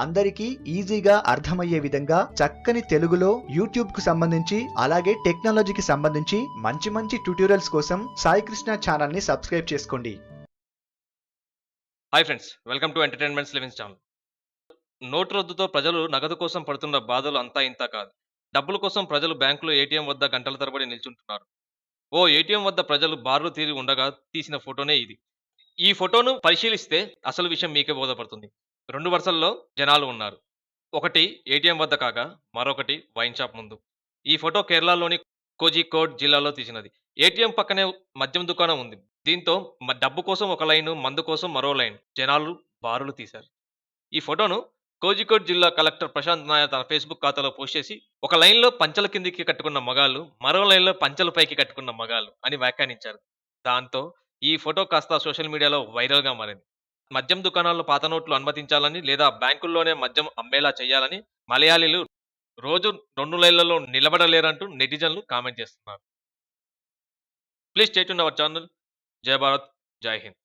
అందరికీ ఈజీగా అర్థమయ్యే విధంగా చక్కని తెలుగులో యూట్యూబ్కు సంబంధించి అలాగే టెక్నాలజీకి సంబంధించి మంచి మంచి ట్యూటోరియల్స్ కోసం సాయి కృష్ణ ఛానల్ని సబ్స్క్రైబ్ చేసుకోండి. Hi friends welcome to entertainments living channel. Note రద్దుతో ప్రజలు నగదు కోసం పడుతున్న బాధలు అంతా ఇంత కాదు. డబ్బుల కోసం ప్రజలు బ్యాంకులో ఏటీఎం వద్ద గంటల తరబడి నిల్చుంటున్నారు. ఓ ఏటీఎం వద్ద ప్రజలు బార్లు తీరి ఉండగా తీసిన ఫోటోనే ఇది. ఈ ఫోటోను పరిశీలిస్తే అసలు విషయం మీకే బోధపడుతుంది. రెండు వరుసల్లో జనాలు ఉన్నారు. ఒకటి ఏటీఎం వద్ద కాగా మరొకటి వైన్ షాప్ ముందు. ఈ ఫోటో కేరళలోని కోజికోడ్ జిల్లాలో తీసినది. ఏటీఎం పక్కనే మద్యం దుకాణం ఉంది. దీంతో డబ్బు కోసం ఒక లైన్ మందు కోసం మరో లైన్ జనాలు బారులు తీశారు. ఈ ఫోటోను కోజికోడ్ జిల్లా కలెక్టర్ ప్రశాంత్ నాయ తన ఫేస్బుక్ ఖాతాలో పోస్ట్ చేసి ఒక లైన్లో పంచల కిందికి కట్టుకున్న మగాళ్ళు మరో లైన్లో పంచల పైకి కట్టుకున్న మగాళ్ళు అని వ్యాఖ్యానించారు. దాంతో ఈ ఫోటో కాస్త సోషల్ మీడియాలో వైరల్గా మారింది. మద్యం దుకాణాల్లో పాత నోట్లు అనుమతించాలని లేదా బ్యాంకుల్లోనే మద్యం అమ్మేలా చేయాలని మలయాళీలు రోజు రెండు లైన్లలో నిలబడలేరంటూ నెటిజన్లు కామెంట్ చేస్తున్నారు. Please state our channel. జై భారత్ జై హింద్.